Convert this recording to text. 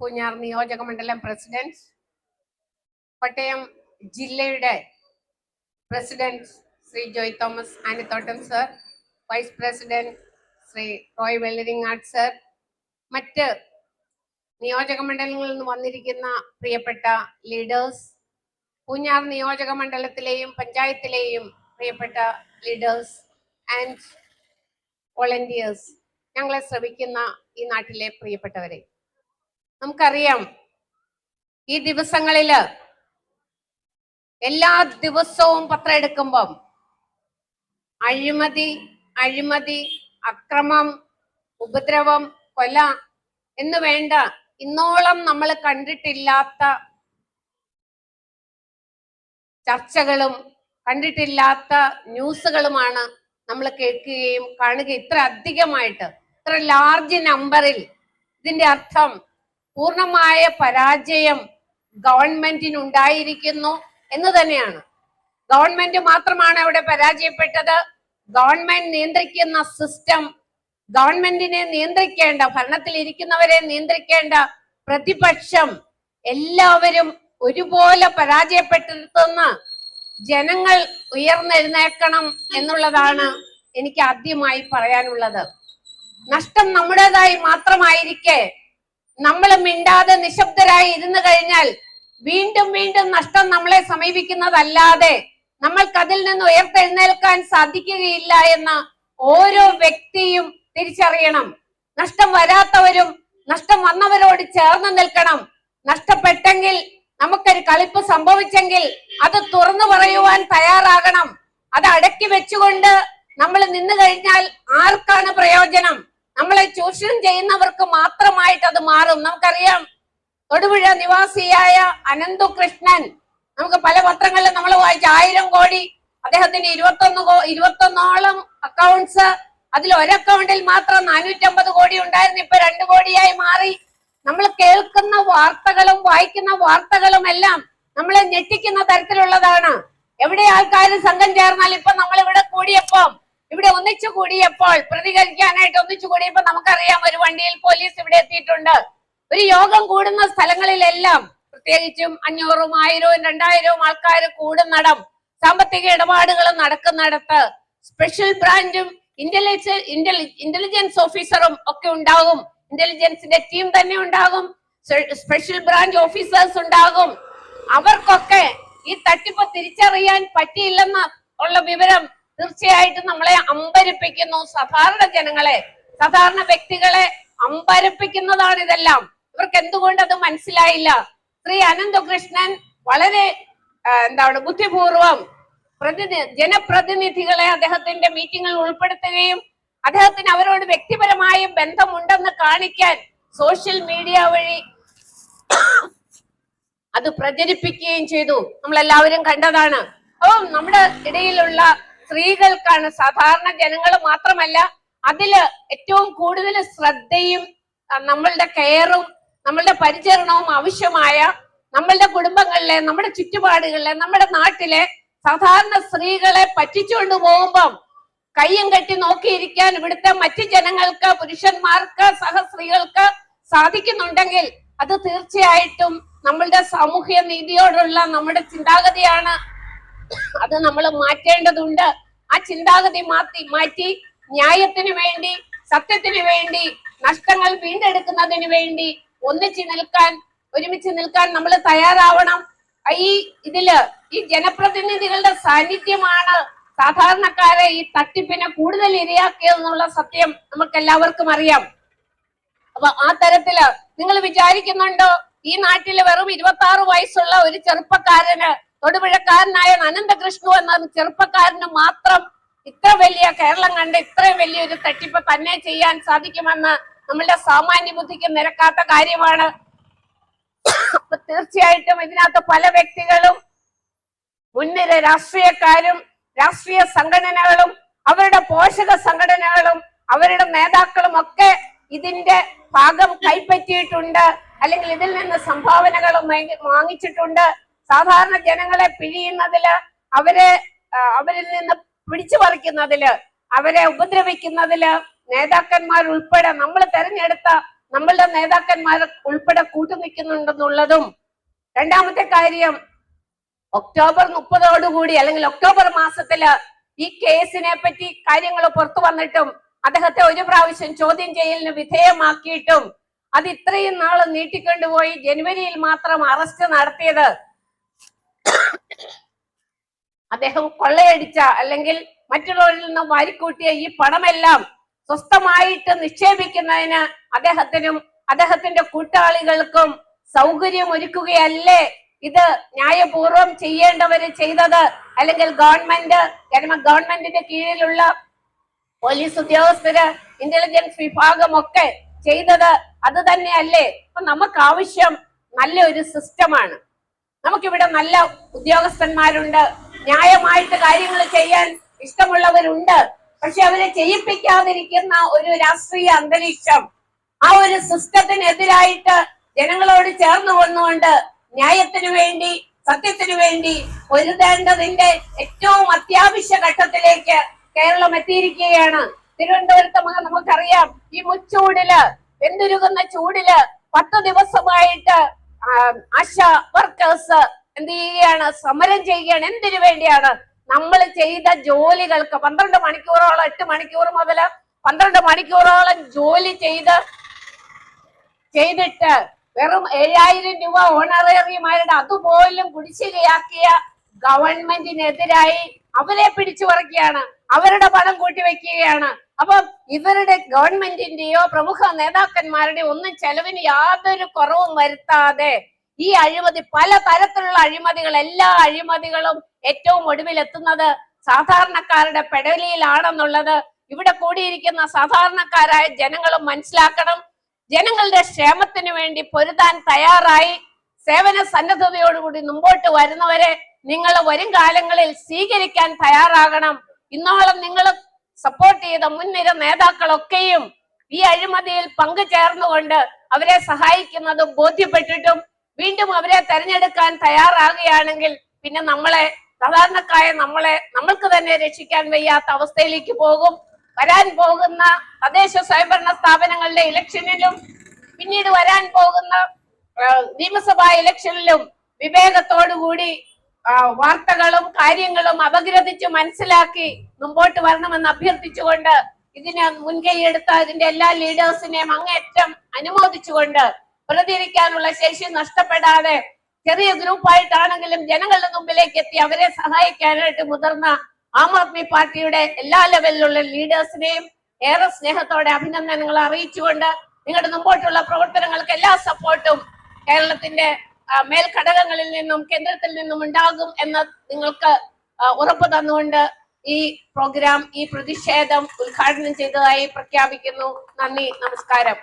പൂഞ്ഞാർ നിയോജക മണ്ഡലം പ്രസിഡന്റ് കോട്ടയം ജില്ലയുടെ president Shri Joy Thomas Anathottam sir vice president Shri Roy Vellaringad sir മറ്റ് നിയോജക മണ്ഡലങ്ങളിൽ നിന്ന് വന്നിരിക്കുന്ന പ്രിയപ്പെട്ട ലീഡേഴ്സ് പൂഞ്ഞാർ നിയോജക മണ്ഡലത്തിലെയും പഞ്ചായത്തിലെയും പ്രിയപ്പെട്ട ലീഡേഴ്സ് ആൻഡ് വോളണ്ടിയേഴ്സ് ഞങ്ങളെ ശ്രമിക്കുന്ന ഈ നാട്ടിലെ പ്രിയപ്പെട്ടവരെ. നമുക്കറിയാം ഈ ദിവസങ്ങളിൽ എല്ലാ ദിവസവും പത്രം എടുക്കുമ്പം അഴിമതി അഴിമതി അക്രമം ഉപദ്രവം കൊല എന്ന് വേണ്ട ഇന്നോളം നമ്മൾ കണ്ടിട്ടില്ലാത്ത ചർച്ചകളും കണ്ടിട്ടില്ലാത്ത ന്യൂസുകളുമാണ് നമ്മൾ കേൾക്കുകയും കാണുകയും ഇത്ര അധികമായിട്ട് ഇത്ര ലാർജ് നമ്പറിൽ ഇതിന്റെ അർത്ഥം പൂർണമായ പരാജയം ഗവൺമെന്റിന് ഉണ്ടായിരിക്കുന്നു എന്ന് തന്നെയാണ്. ഗവൺമെന്റ് മാത്രമാണ് അവിടെ പരാജയപ്പെട്ടത്. ഗവൺമെന്റ് നിയന്ത്രിക്കുന്ന സിസ്റ്റം ഗവൺമെന്റിനെ നിയന്ത്രിക്കേണ്ട ഭരണത്തിൽ ഇരിക്കുന്നവരെ നിയന്ത്രിക്കേണ്ട പ്രതിപക്ഷം എല്ലാവരും ഒരുപോലെ പരാജയപ്പെട്ടിരുത്തുന്ന ജനങ്ങൾ ഉയർന്നെഴുന്നേക്കണം എന്നുള്ളതാണ് എനിക്ക് ആദ്യമായി പറയാനുള്ളത്. നഷ്ടം നമ്മുടേതായി മാത്രമായിരിക്കെ നമ്മൾ മിണ്ടാതെ നിശബ്ദരായി ഇരുന്നു കഴിഞ്ഞാൽ വീണ്ടും വീണ്ടും നഷ്ടം നമ്മളെ സമീപിക്കുന്നതല്ലാതെ നമ്മൾക്ക് അതിൽ നിന്ന് ഉയർത്തെഴുന്നേൽക്കാൻ സാധിക്കുകയില്ല എന്ന് ഓരോ വ്യക്തിയും തിരിച്ചറിയണം. നഷ്ടം വരാത്തവരും നഷ്ടം വന്നവരോട് ചേർന്ന് നിൽക്കണം. നഷ്ടപ്പെട്ടെങ്കിൽ നമുക്കൊരു കളിപ്പ് സംഭവിച്ചെങ്കിൽ അത് തുറന്നു പറയുവാൻ തയ്യാറാകണം. അത് അടക്കി വെച്ചുകൊണ്ട് നമ്മൾ നിന്നു കഴിഞ്ഞാൽ ആർക്കാണ് പ്രയോജനം? നമ്മളെ ചൂഷണം ചെയ്യുന്നവർക്ക് മാത്രമായിട്ട് അത് മാറും. നമുക്കറിയാം തൊടുപുഴ നിവാസിയായ അനന്തു കൃഷ്ണൻ നമുക്ക് പല പത്രങ്ങളിലും നമ്മൾ വായിച്ച ആയിരം കോടി അദ്ദേഹത്തിന് ഇരുപത്തൊന്ന് ഇരുപത്തൊന്നോളം അക്കൗണ്ട്സ് അതിൽ ഒരു അക്കൗണ്ടിൽ മാത്രം നാനൂറ്റമ്പത് കോടി ഉണ്ടായിരുന്നു. ഇപ്പൊ രണ്ട് കോടിയായി മാറി. നമ്മൾ കേൾക്കുന്ന വാർത്തകളും വായിക്കുന്ന വാർത്തകളും എല്ലാം നമ്മളെ ഞെട്ടിക്കുന്ന തരത്തിലുള്ളതാണ്. എവിടെ ആൾക്കാർ സംഘം ചേർന്നാൽ ഇപ്പൊ നമ്മൾ ഇവിടെ കൂടിയപ്പം ഇവിടെ ഒന്നിച്ചു കൂടിയപ്പോൾ പ്രതികരിക്കാനായിട്ട് ഒന്നിച്ചു കൂടിയപ്പോൾ നമുക്കറിയാം ഒരു വണ്ടിയിൽ പോലീസ് ഇവിടെ എത്തിയിട്ടുണ്ട്. ഒരു യോഗം കൂടുന്ന സ്ഥലങ്ങളിലെല്ലാം പ്രത്യേകിച്ചും അഞ്ഞൂറും ആയിരവും രണ്ടായിരവും ആൾക്കാർ കൂടുന്നിടം സാമ്പത്തിക ഇടപാടുകൾ നടക്കുന്നിടത്ത് സ്പെഷ്യൽ ബ്രാഞ്ചും ഇന്റലിജൻസ് ഇന്റലിജൻസ് ഓഫീസറും ഒക്കെ ഉണ്ടാകും. ഇന്റലിജൻസിന്റെ ടീം തന്നെ ഉണ്ടാകും. സ്പെഷ്യൽ ബ്രാഞ്ച് ഓഫീസേഴ്സ് ഉണ്ടാകും. അവർക്കൊക്കെ ഈ തട്ടിപ്പ് തിരിച്ചറിയാൻ പറ്റിയില്ലെന്ന് ഉള്ള വിവരം തീർച്ചയായിട്ടും നമ്മളെ അമ്പരിപ്പിക്കുന്നു. സാധാരണ ജനങ്ങളെ സാധാരണ വ്യക്തികളെ അമ്പരപ്പിക്കുന്നതാണ് ഇതെല്ലാം. ഇവർക്ക് എന്തുകൊണ്ട് അത് മനസ്സിലായില്ല? ശ്രീ അനന്തകൃഷ്ണൻ വളരെ എന്താണ് ബുദ്ധിപൂർവം പ്രതിനി ജനപ്രതിനിധികളെ അദ്ദേഹത്തിന്റെ മീറ്റിംഗിൽ ഉൾപ്പെടുത്തുകയും അദ്ദേഹത്തിന് അവരോട് വ്യക്തിപരമായ ബന്ധമുണ്ടെന്ന് കാണിക്കാൻ സോഷ്യൽ മീഡിയ വഴി അത് പ്രചരിപ്പിക്കുകയും ചെയ്തു. നമ്മൾ എല്ലാവരും കണ്ടതാണ്. അപ്പം നമ്മുടെ ഇടയിലുള്ള സ്ത്രീകൾക്കാണ്. സാധാരണ ജനങ്ങൾ മാത്രമല്ല അതിൽ ഏറ്റവും കൂടുതൽ ശ്രദ്ധയും നമ്മളുടെ കെയറും നമ്മളുടെ പരിചരണവും ആവശ്യമായ നമ്മളുടെ കുടുംബങ്ങളിലെ നമ്മുടെ ചുറ്റുപാടുകളിലെ നമ്മുടെ നാട്ടിലെ സാധാരണ സ്ത്രീകളെ പറ്റിച്ചുകൊണ്ട് പോകുമ്പം കയ്യും കെട്ടി നോക്കിയിരിക്കാൻ ഇവിടുത്തെ മറ്റു ജനങ്ങൾക്ക് പുരുഷന്മാർക്ക് സഹ സ്ത്രീകൾക്ക് സാധിക്കുന്നുണ്ടെങ്കിൽ അത് തീർച്ചയായിട്ടും നമ്മളുടെ സാമൂഹ്യ നീതിയോടുള്ള നമ്മുടെ ചിന്താഗതിയാണ്. അത് നമ്മൾ മാറ്റേണ്ടതുണ്ട്. ആ ചിന്താഗതി മാറ്റി മാറ്റി ന്യായത്തിന് വേണ്ടി സത്യത്തിന് വേണ്ടി നഷ്ടങ്ങൾ വീണ്ടെടുക്കുന്നതിന് വേണ്ടി ഒന്നിച്ചു നിൽക്കാൻ ഒരുമിച്ച് നിൽക്കാൻ നമ്മൾ തയ്യാറാവണം. ഈ ഇതിൽ ഈ ജനപ്രതിനിധികളുടെ സാന്നിധ്യമാണ് സാധാരണക്കാരെ ഈ തട്ടിപ്പിനെ കൂടുതൽ ഇരയാക്കിയതെന്നുള്ള സത്യം നമുക്ക് എല്ലാവർക്കും അറിയാം. അപ്പൊ ആ തരത്തിൽ നിങ്ങൾ വിചാരിക്കുന്നുണ്ടോ ഈ നാട്ടിൽ വെറും ഇരുപത്തി ആറ് വയസ്സുള്ള ഒരു ചെറുപ്പക്കാരന് തൊടുപുഴക്കാരനായ അനന്തകൃഷ്ണു എന്ന ചെറുപ്പക്കാരന് മാത്രം ഇത്ര വലിയ കേരളം കണ്ട് ഇത്രയും വലിയൊരു തട്ടിപ്പ് തന്നെ ചെയ്യാൻ സാധിക്കുമെന്ന് നമ്മളുടെ സാമാന്യ ബുദ്ധിക്ക് നിരക്കാത്ത കാര്യമാണ്. തീർച്ചയായിട്ടും ഇതിനകത്ത് പല വ്യക്തികളും മുൻനിര രാഷ്ട്രീയക്കാരും രാഷ്ട്രീയ സംഘടനകളും അവരുടെ പോഷക സംഘടനകളും അവരുടെ നേതാക്കളും ഒക്കെ ഇതിന്റെ ഭാഗം കൈപ്പറ്റിയിട്ടുണ്ട്. അല്ലെങ്കിൽ ഇതിൽ നിന്ന് സംഭാവനകൾ വാങ്ങി- വാങ്ങിച്ചിട്ടുണ്ട്. സാധാരണ ജനങ്ങളെ പിഴിയുന്നതിൽ അവരെ അവരിൽ നിന്ന് പിടിച്ചു പറിക്കുന്നതിൽ അവരെ ഉപദ്രവിക്കുന്നതിൽ നേതാക്കന്മാർ ഉൾപ്പെടെ നമ്മൾ തെരഞ്ഞെടുത്ത നമ്മളുടെ നേതാക്കന്മാർ ഉൾപ്പെടെ കൂട്ടുനിൽക്കുന്നുണ്ടെന്നുള്ളതും രണ്ടാമത്തെ കാര്യം ഒക്ടോബർ മുപ്പതോടുകൂടി അല്ലെങ്കിൽ ഒക്ടോബർ മാസത്തിൽ ഈ കേസിനെ പറ്റി കാര്യങ്ങൾ പുറത്തു വന്നിട്ടും അദ്ദേഹത്തെ ഒരു പ്രാവശ്യം ചോദ്യം ചെയ്യലിന് വിധേയമാക്കിയിട്ടും അത് ഇത്രയും നാൾ നീട്ടിക്കൊണ്ടുപോയി ജനുവരിയിൽ മാത്രം അറസ്റ്റ് നടത്തിയത് അദ്ദേഹം കൊള്ളയടിച്ച അല്ലെങ്കിൽ മറ്റുള്ളവരിൽ നിന്ന് വാരിക്കൂട്ടിയ ഈ പണമെല്ലാം സ്വസ്ഥമായിട്ട് നിക്ഷേപിക്കുന്നതിന് അദ്ദേഹത്തിനും അദ്ദേഹത്തിന്റെ കൂട്ടാളികൾക്കും സൗകര്യം ഒരുക്കുകയല്ലേ? ഇത് ന്യായപൂർവം ചെയ്യേണ്ടവര് ചെയ്തത് അല്ലെങ്കിൽ ഗവൺമെന്റ് ഗവൺമെന്റിന്റെ കീഴിലുള്ള പോലീസ് ഉദ്യോഗസ്ഥര് ഇന്റലിജൻസ് വിഭാഗമൊക്കെ ചെയ്തത് അത് തന്നെയല്ലേ? അപ്പൊ നമുക്ക് ആവശ്യം നല്ലൊരു സിസ്റ്റമാണ്. നമുക്കിവിടെ നല്ല ഉദ്യോഗസ്ഥന്മാരുണ്ട്. ന്യായമായിട്ട് കാര്യങ്ങൾ ചെയ്യാൻ ഇഷ്ടമുള്ളവരുണ്ട്. പക്ഷെ അവരെ ചെയ്യിപ്പിക്കാതിരിക്കുന്ന ഒരു രാഷ്ട്രീയ അന്തരീക്ഷം ആ ഒരു സിസ്റ്റത്തിനെതിരായിട്ട് ജനങ്ങളോട് ചേർന്ന് വന്നുകൊണ്ട് ന്യായത്തിനു വേണ്ടി സത്യത്തിനു വേണ്ടി പൊരുതേണ്ടതിന്റെ ഏറ്റവും അത്യാവശ്യ ഘട്ടത്തിലേക്ക് കേരളം എത്തിയിരിക്കുകയാണ്. തിരുവനന്തപുരത്ത് നമുക്ക് നമുക്കറിയാം ഈ മുച്ചൂടിൽ വെന്തുരുകുന്ന ചൂടിൽ പത്ത് ദിവസമായിട്ട് ആശ വർക്കേഴ്സ് എന്ത് ചെയ്യുകയാണ് സമരം ചെയ്യുകയാണ്. എന്തിനു വേണ്ടിയാണ്? നമ്മൾ ചെയ്ത ജോലികൾക്ക് പന്ത്രണ്ട് മണിക്കൂറോളം എട്ട് മണിക്കൂർ മുതൽ പന്ത്രണ്ട് മണിക്കൂറോളം ജോലി ചെയ്ത് ചെയ്തിട്ട് വെറും ഏഴായിരം രൂപ ഓണറേറിയമാരുടെ അതുപോലും കുടിശ്ശികയാക്കിയ ഗവൺമെന്റിനെതിരായി അവരെ പിടിച്ചു പറിക്കുകയാണ് അവരുടെ പണം കൂട്ടിവെക്കുകയാണ്. അപ്പം ഇവരുടെ ഗവൺമെന്റിന്റെയോ പ്രമുഖ നേതാക്കന്മാരുടെയോ ഒന്നും ചെലവിന് യാതൊരു കുറവും വരുത്താതെ ഈ അഴിമതി പല തരത്തിലുള്ള അഴിമതികൾ എല്ലാ അഴിമതികളും ഏറ്റവും ഒടുവിൽ എത്തുന്നത് സാധാരണക്കാരുടെ പെടലിയിലാണെന്നുള്ളത് ഇവിടെ കൂടിയിരിക്കുന്ന സാധാരണക്കാരായ ജനങ്ങളും മനസ്സിലാക്കണം. ജനങ്ങളുടെ ക്ഷേമത്തിന് വേണ്ടി പൊരുതാൻ തയ്യാറായി സേവന സന്നദ്ധതയോടുകൂടി മുമ്പോട്ട് വരുന്നവരെ നിങ്ങൾ വരും കാലങ്ങളിൽ സ്വീകരിക്കാൻ തയ്യാറാകണം. ഇന്നോളം നിങ്ങൾ സപ്പോർട്ട് ചെയ്ത മുൻനിര നേതാക്കളൊക്കെയും ഈ അഴിമതിയിൽ പങ്കു ചേർന്നുകൊണ്ട് അവരെ സഹായിക്കുന്നത് ബോധ്യപ്പെട്ടിട്ടും വീണ്ടും അവരെ തെരഞ്ഞെടുക്കാൻ തയ്യാറാകുകയാണെങ്കിൽ പിന്നെ നമ്മളെ സാധാരണക്കായ നമ്മളെ നമ്മൾക്ക് തന്നെ രക്ഷിക്കാൻ വയ്യാത്ത അവസ്ഥയിലേക്ക് പോകും. വരാൻ പോകുന്ന തദ്ദേശ സ്വയംഭരണ സ്ഥാപനങ്ങളുടെ ഇലക്ഷനിലും പിന്നീട് വരാൻ പോകുന്ന നിയമസഭാ ഇലക്ഷനിലും വിവേകത്തോടുകൂടി വാർത്തകളും കാര്യങ്ങളും അപഗ്രഥിച്ച് മനസ്സിലാക്കി മുമ്പോട്ട് വരണമെന്ന് അഭ്യർത്ഥിച്ചുകൊണ്ട് ഇതിന് മുൻകൈയെടുത്ത ഇതിന്റെ എല്ലാ ലീഡേഴ്സിനെയും അങ്ങേറ്റം അനുമോദിച്ചുകൊണ്ട് പ്രതികരിക്കാനുള്ള ശേഷി നഷ്ടപ്പെടാതെ ചെറിയ ഗ്രൂപ്പായിട്ടാണെങ്കിലും ജനങ്ങളുടെ മുമ്പിലേക്ക് എത്തി അവരെ സഹായിക്കാനായിട്ട് മുതിർന്ന ആം ആദ്മി പാർട്ടിയുടെ എല്ലാ ലെവലിലുള്ള ലീഡേഴ്സിനെയും ഏറെ സ്നേഹത്തോടെ അഭിനന്ദനങ്ങൾ അറിയിച്ചുകൊണ്ട് നിങ്ങളുടെ മുമ്പോട്ടുള്ള പ്രവർത്തനങ്ങൾക്ക് എല്ലാ സപ്പോർട്ടും കേരളത്തിന്റെ മേൽഘടകങ്ങളിൽ നിന്നും കേന്ദ്രത്തിൽ നിന്നും ഉണ്ടാകും എന്ന് നിങ്ങൾക്ക് ഉറപ്പ് തന്നുകൊണ്ട് ഈ പ്രോഗ്രാം ഈ പ്രതിഷേധം ഉദ്ഘാടനം ചെയ്തതായി പ്രഖ്യാപിക്കുന്നു. നന്ദി നമസ്കാരം.